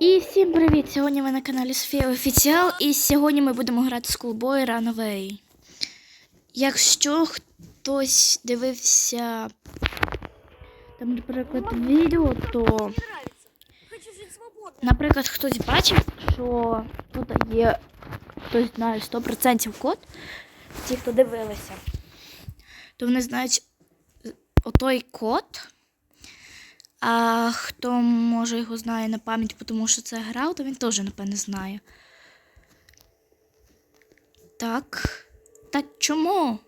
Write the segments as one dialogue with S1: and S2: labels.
S1: І всім привіт! Сьогодні ви на каналі Софія Офіціал, і сьогодні ми будемо грати Schoolboy Runaway. Якщо хтось дивився там, наприклад, відео, то, наприклад, хтось бачив, що тут є хтось знає 100% код, ті, хто дивилися, то вони знають отой код. А хто може його знає на пам'ять, тому що це грав, то він теж, напевне, знає. Так. Та чому?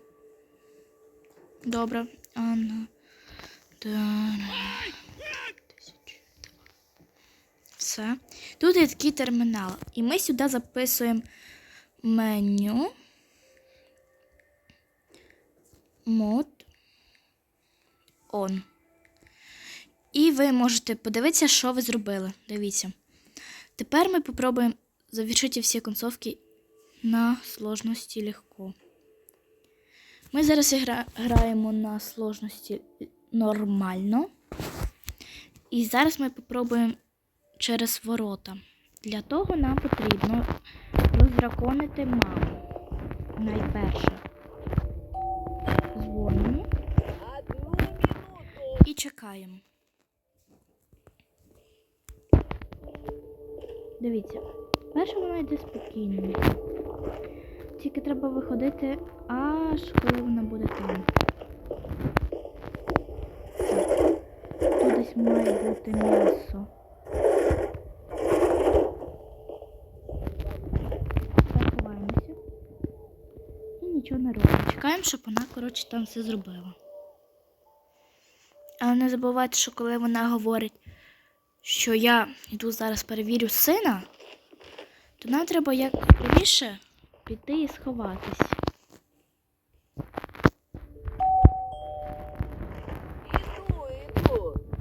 S1: Добре. Анна. Все. Тут є такий термінал. І ми сюди записуємо меню. Мод. On. І ви можете подивитися, що ви зробили. Дивіться. Тепер ми попробуємо завершити всі концовки на сложності легко. Ми зараз гра... граємо на сложності нормально. І зараз ми попробуємо через ворота. Для того нам потрібно роздраконити маму. Найперше. Дзвонимо і чекаємо. Дивіться, перше вона йде спокійно. Тільки треба виходити аж коли вона буде там. Тут десь має бути м'ясо. Так. І нічого не робимо. Чекаємо, щоб вона, коротше, там все зробила. Але не забувайте, що коли вона говорить, що я йду зараз перевірю сина, то нам треба як скоріше піти і сховатись.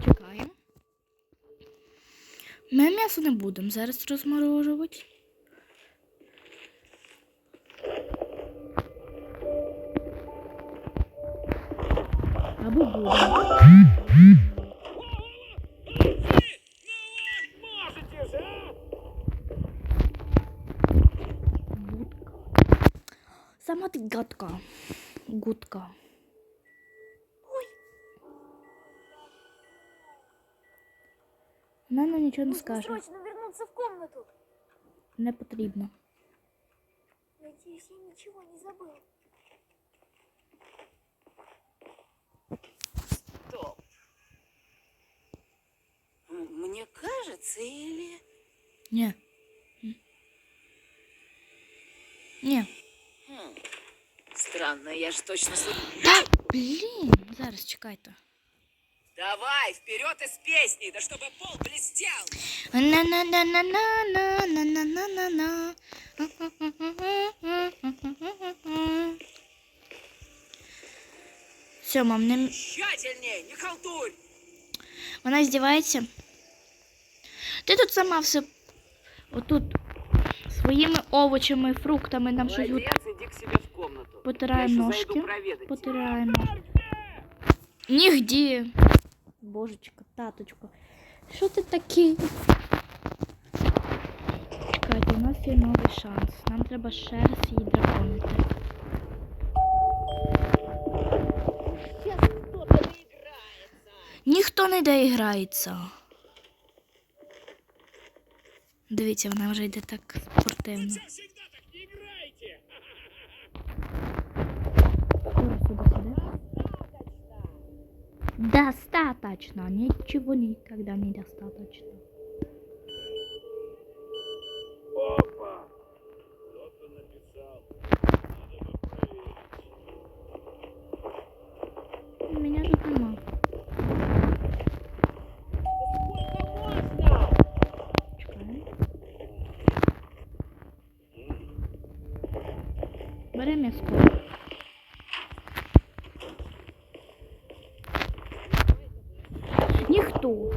S1: Чекаємо. Ми м'ясо не будемо зараз розморожувати. Або будемо.
S2: Можете же, а?
S1: Гудка. Сама ти гадка. Гудка. Вона нам нічого не
S3: Нужно
S1: скаже.
S3: срочно вернуться в комнату.
S1: Не потрібно.
S3: Надеюсь, я ничего не забыл.
S4: Стоп. М, Мне кажется, или...
S1: Ні. Ні.
S4: Хм. Странно, я же точно слышу.
S1: Та, блін, зараз чекайте.
S4: Давай, вперед из песни, да чтобы пол блестел.
S1: на на на на на на на на на на на Все, мам, не...
S4: Тщательнее, не халтурь.
S1: вона здівається. Ти тут сама все отут своїми овочами, фруктами нам щось
S4: готує.
S1: Потираємо ножки. Потираємо. Нігді. Божечка, таточка. Що ти такий? Чекайте, у нас є новий шанс. Нам треба шерсть її драконити. Ніхто не доіграється. Дивіться, вона вже йде так спортивно.
S2: Всегда так не играйте.
S1: Скоро сюди сюди. Достаточно. Ничего никогда не достаточно. Бери м'яско. Ніхто.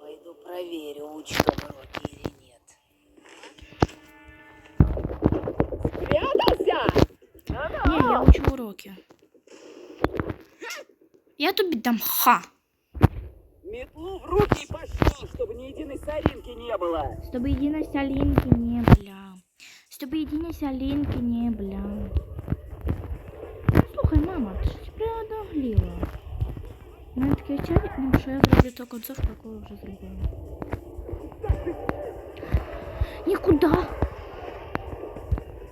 S4: Пойду проверю, учтем уроки или нет. Спрятался?
S1: Ні, я учу уроки. Я тобі дам ха.
S4: Метлу в руки и пошел, чтобы ни единой соринки не было.
S1: Щоб єдиної сялінки не бля. Щоб єдиної сялінки не бля. Слухай, мама, ти щось приодогліла. У мене таке відчуття, ну, що я зроблю ту концовку, яку я вже зробила. Нікуди!